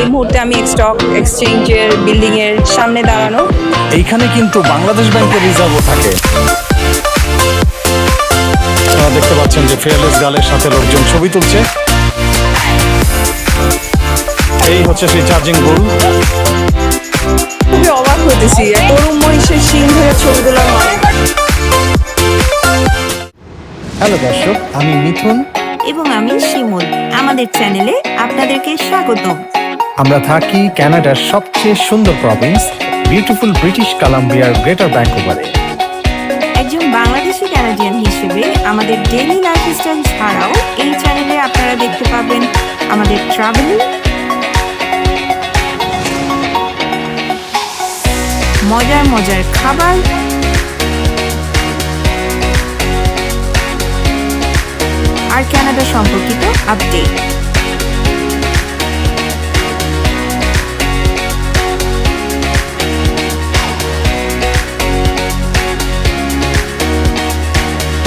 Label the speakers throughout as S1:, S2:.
S1: এই মুহূর্তে আমি স্টক এক্সচেঞ্জের বিল্ডিংয়ের সামনে দাঁড়ানো।
S2: এইখানে কিন্তু বাংলাদেশ ব্যাংকের রিজার্ভও থাকে। আপনারা দেখতে পাচ্ছেন যে ফেয়ারলেস গালের সাথে লোকজন ছবি তুলছে। এই হচ্ছে সেই চার্জিং বুল
S1: খুবই অবাক হতেছি তরুণ মহিষের সিং ধরে ছবি তোলার মানে।
S2: হ্যালো দর্শক আমি মিথুন।
S3: এবং আমি শিমুল। আমাদের চ্যানেলে আপনাদেরকে স্বাগতম।
S2: আমরা থাকি কানাডার সবচেয়ে সুন্দর প্রভিন্স বিউটিফুল ব্রিটিশ কলাম্বিয়ার গ্রেটার ব্যাঙ্কোভারে
S3: একজন বাংলাদেশি ক্যানাডিয়ান হিসেবে আমাদের ডেইলি লাইফস্টাইল ছাড়াও এই চ্যানেলে আপনারা দেখতে পাবেন আমাদের ট্রাভেলিং মজার মজার খাবার, আর ক্যানাডা সম্পর্কিত আপডেট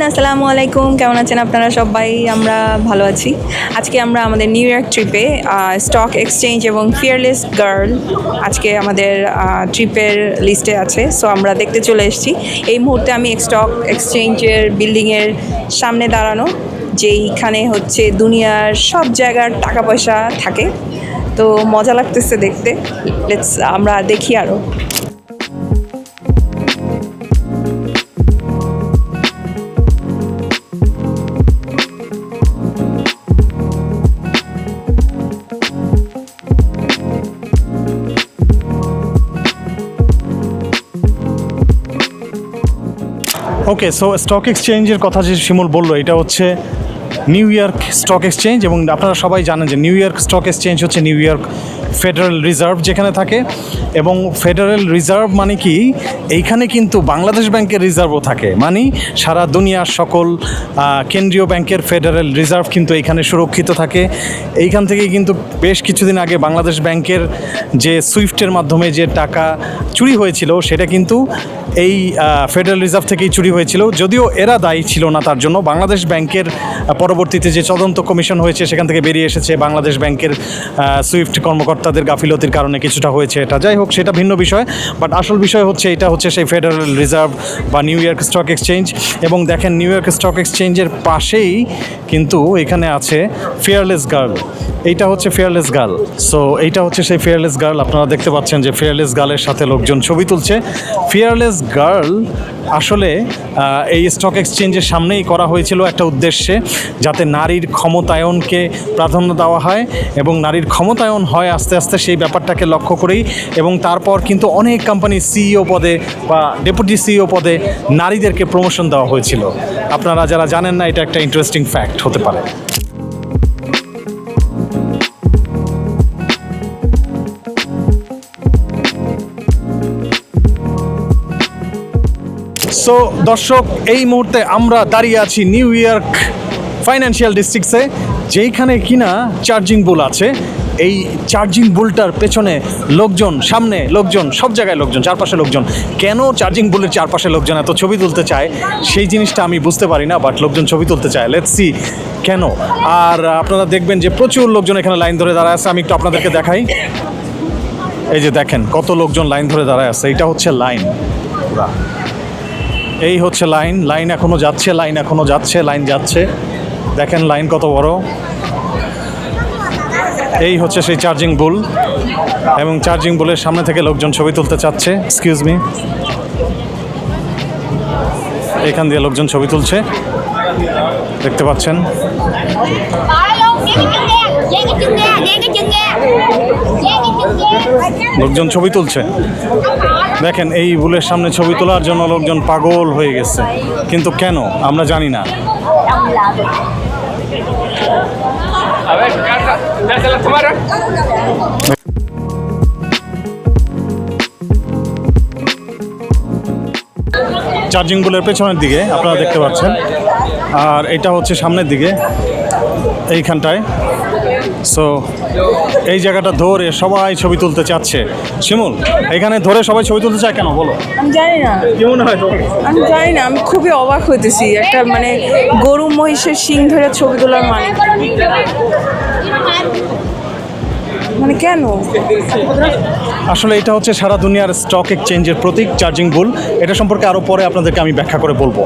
S1: এভরিওয়ান আসসালামু আলাইকুম। কেমন আছেন আপনারা সবাই? আমরা ভালো আছি। আজকে আমরা আমাদের নিউ ইয়র্ক ট্রিপে স্টক এক্সচেঞ্জ এবং ফিয়ারলেস গার্ল আজকে আমাদের ট্রিপের লিস্টে আছে। সো আমরা দেখতে চলে এসেছি। এই মুহূর্তে আমি স্টক এক্সচেঞ্জের বিল্ডিংয়ের সামনে দাঁড়ানো, যেইখানে হচ্ছে দুনিয়ার সব জায়গার টাকা পয়সা থাকে। তো মজা লাগতেছে দেখতে। লেটস আমরা দেখি আরও
S2: ওকে সো স্টক এক্সচেঞ্জের কথা যে শিমুল বলল, এটা হচ্ছে নিউ ইয়র্ক স্টক এক্সচেঞ্জ এবং আপনারা সবাই জানেন যে নিউ ইয়র্ক স্টক এক্সচেঞ্জ হচ্ছে নিউ ইয়র্ক ফেডারেল রিজার্ভ যেখানে থাকে এবং ফেডারেল রিজার্ভ মানে কি? এইখানে কিন্তু বাংলাদেশ ব্যাংকের রিজার্ভও থাকে। মানে সারা দুনিয়ার সকল কেন্দ্রীয় ব্যাংকের ফেডারেল রিজার্ভ কিন্তু এইখানে সুরক্ষিত থাকে। এইখান থেকে কিন্তু বেশ কিছুদিন আগে বাংলাদেশ ব্যাংকের যে সুইফটের মাধ্যমে যে টাকা চুরি হয়েছিল, সেটা কিন্তু এই ফেডারেল রিজার্ভ থেকেই চুরি হয়েছিল। যদিও এরা দায়ী ছিল না তার জন্য। বাংলাদেশ ব্যাংকের পরবর্তীতে যে তদন্ত কমিশন হয়েছে, সেখান থেকে বেরিয়ে এসেছে বাংলাদেশ ব্যাংকের সুইফট কর্মকর্তাদের গাফিলতির কারণে কিছুটা হয়েছে এটা। যাই হোক, সেটা ভিন্ন বিষয় বাট আসল বিষয় হচ্ছে, এটা হচ্ছে সেই ফেডারেল রিজার্ভ বা নিউ ইয়র্ক স্টক এক্সচেঞ্জ এবং দেখেন নিউ ইয়র্ক স্টক এক্সচেঞ্জের পাশেই কিন্তু এখানে আছে ফেয়ারলেস গার্ল এইটা হচ্ছে ফেয়ারলেস গার্ল সো এইটা হচ্ছে সেই ফেয়ারলেস গার্ল আপনারা দেখতে পাচ্ছেন যে ফেয়ারলেস গার্লের সাথে লোকজন ছবি তুলছে। ফেয়ারলেস গার্ল আসলে এই স্টক এক্সচেঞ্জের সামনেই করা হয়েছিল একটা উদ্দেশ্যে, যাতে নারীর ক্ষমতায়নকে প্রাধান্য দেওয়া হয় এবং নারীর ক্ষমতায়ন হয় আস্তে আস্তে সেই ব্যাপারটাকে লক্ষ্য করেই এবং তারপর কিন্তু অনেক কোম্পানি সিইও পদে বা ডেপুটি সিইও পদে নারীদেরকে প্রমোশন দেওয়া হয়েছিল। আপনারা যারা জানেন না, এটা একটা ইন্টারেস্টিং ফ্যাক্ট হতে পারে। সো দর্শক, এই মুহূর্তে আমরা দাঁড়িয়ে আছি নিউ ইয়র্ক ফাইন্যান্সিয়াল ডিস্ট্রিক্টসে যেইখানে কিনা চার্জিং বুল আছে। এই চার্জিং বুলটার পেছনে লোকজন, সামনে লোকজন, সব জায়গায় লোকজন, চারপাশে লোকজন। কেন চার্জিং বুলের চারপাশে লোকজন এত ছবি তুলতে চায়? সেই জিনিসটা আমি বুঝতে পারি না বাট লোকজন ছবি তুলতে চায়। লেটস সি কেন। আর আপনারা দেখবেন যে প্রচুর লোকজন এখানে লাইন ধরে দাঁড়ায় আছে, আমি একটু আপনাদেরকে দেখাই। এই যে দেখেন, কত লোকজন লাইন ধরে দাঁড়ায় আছে, এটা হচ্ছে লাইন। এই হচ্ছে লাইন লাইন এখনও যাচ্ছে লাইন এখনও যাচ্ছে লাইন যাচ্ছে দেখেন লাইন কত বড় এই হচ্ছে সেই চার্জিং বুল এবং চার্জিং বুলের সামনে থেকে লোকজন ছবি তুলতে চাচ্ছে এক্সকিউজ মি এখান দিয়ে লোকজন ছবি তুলছে দেখতে পাচ্ছেন লোকজন ছবি তুলছে। দেখেন, এই বুলের সামনে ছবি তোলার জন্য লোকজন পাগল হয়ে গেছে। কিন্তু কেন? আমরা জানি না. চার্জিং বুলের পেছনের দিকে, আপনারা দেখতে পাচ্ছেন। আর এটা হচ্ছে সামনের দিকে, এইখানটায়। সো এই জায়গাটা ধরে সবাই ছবি তুলতে চাচ্ছে। শিমুল এখানে ধরে সবাই ছবি তুলতে চায় কেন? বলো।
S1: আমি জানি না।
S2: কি মনে হয়
S1: আমি জানি না আমি খুবই অবাক হইতেছি। একটা মানে গরু মহিষের শিং ধরে ছবি তোলার মানে মানে কেন?
S2: আসলে এটা হচ্ছে সারা দুনিয়ার স্টক এক্সচেঞ্জের প্রতীক চার্জিং বুল এটা সম্পর্কে আরও পরে আপনাদেরকে আমি ব্যাখ্যা করে বলব।